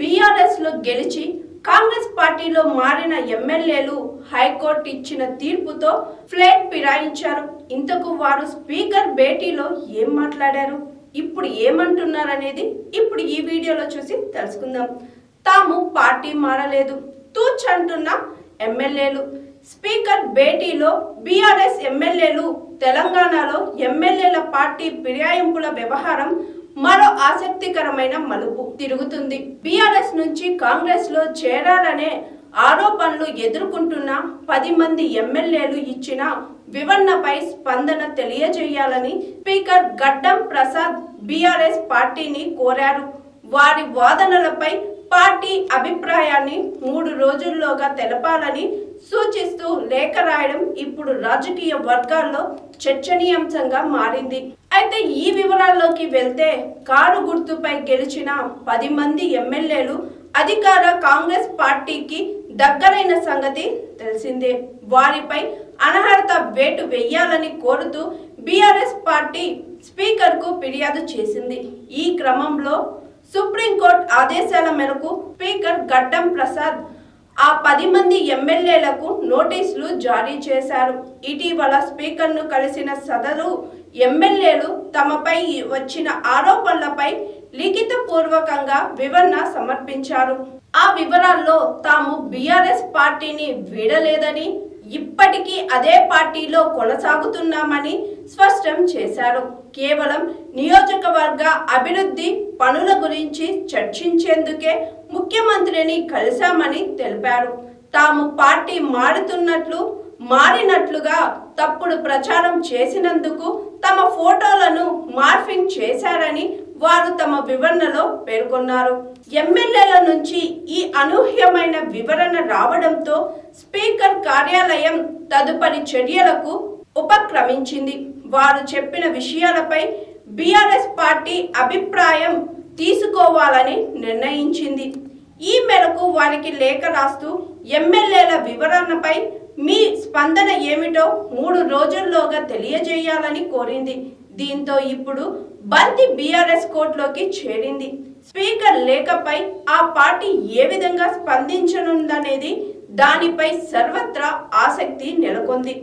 బీఆర్ఎస్లో గెలిచి కాంగ్రెస్ పార్టీలో మారిన ఎమ్మెల్యేలు హైకోర్టు ఇచ్చిన తీర్పుతో ఫ్లేట్ ఫిరాయించారు. ఇంతకు వారు స్పీకర్ భేటీలో ఏం మాట్లాడారు? ఇప్పుడు ఏమంటున్నారనేది ఇప్పుడు ఈ వీడియోలో చూసి తెలుసుకుందాం. తాము పార్టీ మారలేదు. తూచ్ అంటున్న ఎమ్మెల్యేలు. స్పీకర్ భేటీలో బీఆర్ఎస్ ఎమ్మెల్యేలు తెలంగాణలో ఎమ్మెల్యేల పార్టీ ఫిరాయింపుల వ్యవహారం మరో ఆసక్తికరమైన మలుపు తిరుగుతుంది. బీఆర్ఎస్ నుంచి కాంగ్రెస్లో చేరాలనే ఆరోపణలు ఎదుర్కొంటున్న పది మంది ఎమ్మెల్యేలు ఇచ్చిన వివరణపై స్పందన తెలియజేయాలని స్పీకర్ గడ్డం ప్రసాద్ బీఆర్ఎస్ పార్టీని కోరారు. వారి వాదనలపై పార్టీ అభిప్రాయాన్ని మూడు రోజుల్లోగా తెలపాలని సూచిస్తూ లేఖ రాయడం ఇప్పుడు రాజకీయ వర్గాల్లో చర్చనీయాంశంగా మారింది. అయితే ఈ వివరాల్లోకి వెళ్తే కారు గుర్తుపై గెలిచిన పది మంది ఎమ్మెల్యేలు అధికార కాంగ్రెస్ పార్టీకి దగ్గరైన సంగతి తెలిసిందే. వారిపై అనర్హత వేటు వెయ్యాలని కోరుతూ బీఆర్ఎస్ పార్టీ స్పీకర్కు ఫిర్యాదు చేసింది. ఈ క్రమంలో సుప్రీంకోర్టు ఆదేశాల మేరకు స్పీకర్ గడ్డం ప్రసాద్ ఆ పది మంది ఎమ్మెల్యేలకు నోటీసులు జారీ చేశారు. ఇటీవల స్పీకర్ను కలిసిన సదరు ఎమ్మెల్యేలు తమపై వచ్చిన ఆరోపణలపై లిఖిత పూర్వకంగా వివరణ సమర్పించారు. ఆ వివరాల్లో తాము బీఆర్ఎస్ పార్టీని వీడలేదని ఇప్పటికీ అదే పార్టీలో కొనసాగుతున్నామని స్పష్టం చేశారు. కేవలం నియోజకవర్గ అభివృద్ధి పనుల గురించి చర్చించేందుకే ముఖ్యమంత్రిని కలిశామని తెలిపారు. తాము పార్టీ మారుతున్నట్లు మారినట్లుగా తప్పుడు ప్రచారం చేసినందుకు తమ ఫోటోలను మార్ఫింగ్ చేశారని వారు తమ వివరణలో పేర్కొన్నారు. ఎమ్మెల్యేల నుంచి ఈ అనూహ్యమైన వివరణ రావడంతో స్పీకర్ కార్యాలయం తదుపరి చర్యలకు ఉపక్రమించింది. వారు చెప్పిన విషయాలపై బీఆర్ఎస్ పార్టీ అభిప్రాయం తీసుకోవాలని నిర్ణయించింది. ఈ మేరకు వారికి లేఖ రాస్తూ ఎమ్మెల్యేల వివరణపై మీ స్పందన ఏమిటో మూడు రోజుల్లోగా తెలియజేయాలని కోరింది. దీంతో ఇప్పుడు బంతి బీఆర్ఎస్ కోర్టులోకి చేరింది. స్పీకర్ లేఖపై ఆ పార్టీ ఏ విధంగా స్పందించనుందనేది దానిపై సర్వత్రా ఆసక్తి నెలకొంది.